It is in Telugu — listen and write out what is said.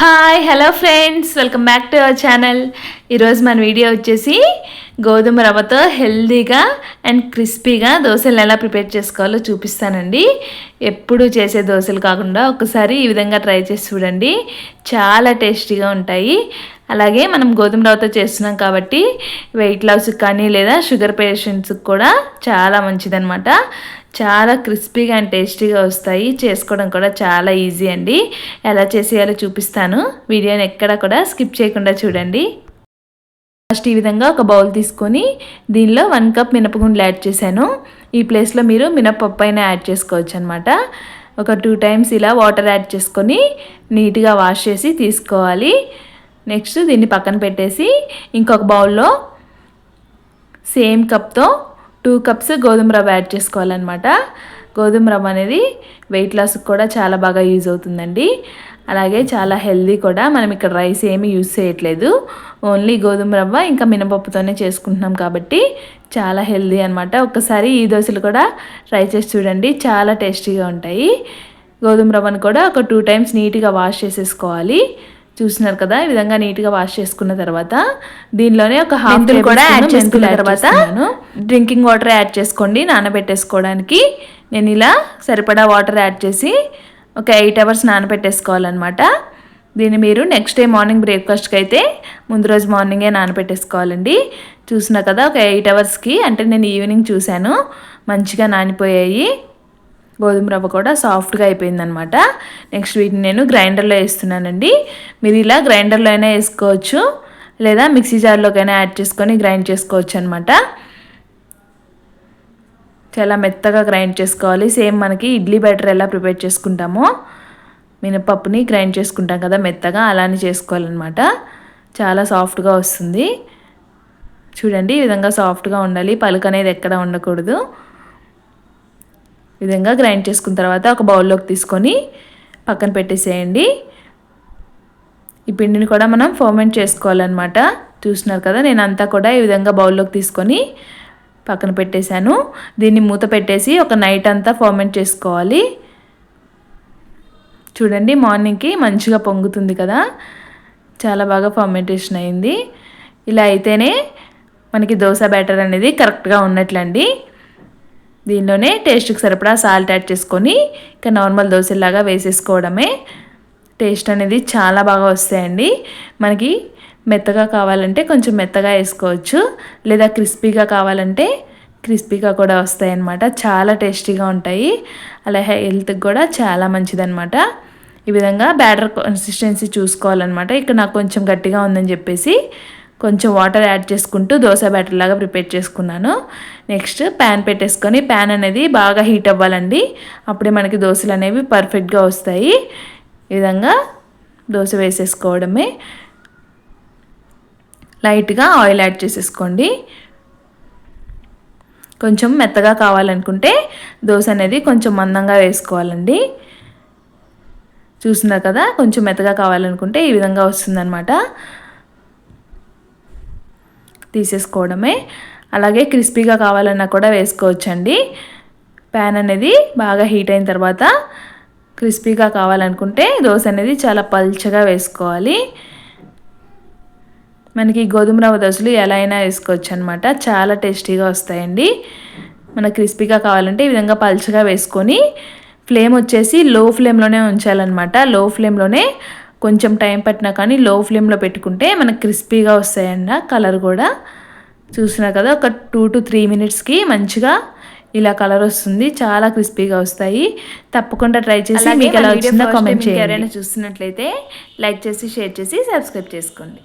Hi hello friends welcome back to our channel ఈరోజు మన వీడియో వచ్చేసి గోధుమ రవ్వతో హెల్దీగా అండ్ క్రిస్పీగా దోశలు ఎలా ప్రిపేర్ చేసుకోవాలో చూపిస్తానండి. ఎప్పుడు చేసే దోశలు కాకుండా ఒకసారి ఈ విధంగా ట్రై చేసి చూడండి. చాలా టేస్టీగా ఉంటాయి. అలాగే మనం గోధుమ రవ్వతో చేస్తున్నాం కాబట్టి వెయిట్ లాస్కి కానీ లేదా షుగర్ పేషెంట్స్కి కూడా చాలా మంచిదన్నమాట. చాలా క్రిస్పీగా అండ్ టేస్టీగా వస్తాయి. చేసుకోవడం కూడా చాలా ఈజీ అండి. ఎలా చేసేయాలో చూపిస్తాను. వీడియోని ఎక్కడ కూడా స్కిప్ చేయకుండా చూడండి. ఫస్ట్ ఈ విధంగా ఒక బౌల్ తీసుకొని దీనిలో వన్ కప్ మినపగుండ్లు యాడ్ చేశాను. ఈ ప్లేస్లో మీరు మినపప్పు అయినా యాడ్ చేసుకోవచ్చు అనమాట ఒక టూ టైమ్స్ ఇలా వాటర్ యాడ్ చేసుకొని నీట్గా వాష్ చేసి తీసుకోవాలి. నెక్స్ట్ దీన్ని పక్కన పెట్టేసి ఇంకొక బౌల్లో సేమ్ కప్తో టూ కప్స్ గోధుమ రవ్వ యాడ్ చేసుకోవాలన్నమాట. గోధుమ రవ్వ అనేది వెయిట్ లాస్కి కూడా చాలా బాగా యూజ్ అవుతుందండి. అలాగే చాలా హెల్దీ కూడా. మనం ఇక్కడ రైస్ ఏమీ యూజ్ చేయట్లేదు. ఓన్లీ గోధుమ రవ్వ ఇంకా మినపప్పుతోనే చేసుకుంటున్నాం కాబట్టి చాలా హెల్దీ అనమాట ఒక్కసారి ఈ దోశలు కూడా ట్రై చేసి చూడండి. చాలా టేస్టీగా ఉంటాయి. గోధుమ రవ్వను కూడా ఒక టూ టైమ్స్ నీట్గా వాష్ చేసేసుకోవాలి. చూస్తున్నారు కదా? ఈ విధంగా నీట్గా వాష్ చేసుకున్న తర్వాత దీనిలోనే ఒక హాఫ్ కూడా యాడ్ చేసుకున్న తర్వాత డ్రింకింగ్ వాటర్ యాడ్ చేసుకోండి నానబెట్టేసుకోవడానికి. నేను ఇలా సరిపడా వాటర్ యాడ్ చేసి ఒక ఎయిట్ అవర్స్ నానబెట్టేసుకోవాలన్నమాట. దీన్ని మీరు నెక్స్ట్ డే మార్నింగ్ బ్రేక్ఫాస్ట్కి అయితే ముందు రోజు మార్నింగే నానబెట్టేసుకోవాలండి. చూసిన కదా ఒక ఎయిట్ అవర్స్కి అంటే నేను ఈవినింగ్ చూశాను మంచిగా నానిపోయాయి. గోధుమ రవ్వ కూడా సాఫ్ట్గా అయిపోయిందనమాట నెక్స్ట్ వీటిని నేను గ్రైండర్లో వేస్తున్నానండి. మీరు ఇలా గ్రైండర్లో అయినా వేసుకోవచ్చు. లేదా మిక్సీ జార్లోకైనా యాడ్ చేసుకొని గ్రైండ్ చేసుకోవచ్చు అనమాట చాలా మెత్తగా గ్రైండ్ చేసుకోవాలి. సేమ్ మనకి ఇడ్లీ బ్యాటర్ ఎలా ప్రిపేర్ చేసుకుంటామో మినపప్పుని గ్రైండ్ చేసుకుంటాం కదా మెత్తగా అలానే చేసుకోవాలన్నమాట. చాలా సాఫ్ట్గా వస్తుంది. చూడండి ఈ విధంగా సాఫ్ట్గా ఉండాలి. పలుకు అనేది ఎక్కడ ఉండకూడదు. విధంగా గ్రైండ్ చేసుకున్న తర్వాత ఒక బౌల్లోకి తీసుకొని పక్కన పెట్టేసేయండి. ఈ పిండిని కూడా మనం ఫర్మెంట్ చేసుకోవాలన్నమాట. చూస్తున్నారు కదా నేను అంతా కూడా ఈ విధంగా బౌల్లోకి తీసుకొని పక్కన పెట్టేశాను. దీన్ని మూత పెట్టేసి ఒక నైట్ అంతా ఫర్మెంట్ చేసుకోవాలి. చూడండి మార్నింగ్కి మంచిగా పొంగుతుంది కదా. చాలా బాగా ఫర్మెంటేషన్ అయింది. ఇలా అయితేనే మనకి దోశ బ్యాటర్ అనేది కరెక్ట్గా ఉన్నట్లండి. దీనిలోనే టేస్ట్కి సరిపడా సాల్ట్ యాడ్ చేసుకొని ఇంకా నార్మల్ దోశలాగా వేసేసుకోవడమే. టేస్ట్ అనేది చాలా బాగా వస్తాయండి. మనకి మెత్తగా కావాలంటే కొంచెం మెత్తగా వేసుకోవచ్చు. లేదా క్రిస్పీగా కావాలంటే క్రిస్పీగా కూడా వస్తాయి అన్నమాట చాలా టేస్టీగా ఉంటాయి. అలా హెల్త్కి కూడా చాలా మంచిదన్నమాట. ఈ విధంగా బ్యాటర్ కన్సిస్టెన్సీ చూసుకోవాలన్నమాట. ఇక్కడ నాకు కొంచెం గట్టిగా ఉందని చెప్పేసి కొంచెం వాటర్ యాడ్ చేసుకుంటూ దోశ బ్యాటర్ లాగా ప్రిపేర్ చేసుకున్నాను. నెక్స్ట్ ప్యాన్ పెట్టేసుకొని ప్యాన్ అనేది బాగా హీట్ అవ్వాలండి. అప్పుడే మనకి దోశలు అనేవి పర్ఫెక్ట్గా వస్తాయి. ఈ విధంగా దోశ వేసేసుకోవడమే. లైట్గా ఆయిల్ యాడ్ చేసేసుకోండి. కొంచెం మెత్తగా కావాలనుకుంటే దోశ అనేది కొంచెం మందంగా వేసుకోవాలండి. చూస్తున్నారు కదా? కొంచెం మెత్తగా కావాలనుకుంటే ఈ విధంగా వస్తుందన్నమాట. తీసేసుకోవడమే. అలాగే క్రిస్పీగా కావాలన్నా కూడా వేసుకోవచ్చండి. ప్యాన్ అనేది బాగా హీట్ అయిన తర్వాత క్రిస్పీగా కావాలనుకుంటే దోశ అనేది చాలా పల్చగా వేసుకోవాలి. మనకి గోధుమ రవ్వ దోశలు ఎలా అయినా వేసుకోవచ్చు అనమాట చాలా టేస్టీగా వస్తాయండి. మన క్రిస్పీగా కావాలంటే ఈ విధంగా పల్చగా వేసుకొని ఫ్లేమ్ వచ్చేసి లో ఫ్లేమ్లోనే ఉంచాలన్నమాట. లో ఫ్లేమ్లోనే కొంచెం టైం పట్టినా కానీ లో ఫ్లేమ్లో పెట్టుకుంటే మనకు క్రిస్పీగా వస్తాయండి కలర్ కూడా. చూసినా కదా ఒక టూ టు త్రీ మినిట్స్కి మంచిగా ఇలా కలర్ వస్తుంది చాలా క్రిస్పీగా వస్తాయి. తప్పకుండా ట్రై చేసి మీకు ఎలా వచ్చిందో కామెంట్ చేయండి. ఎవరైనా చూస్తున్నట్లయితే లైక్ చేసి షేర్ చేసి సబ్స్క్రైబ్ చేసుకోండి.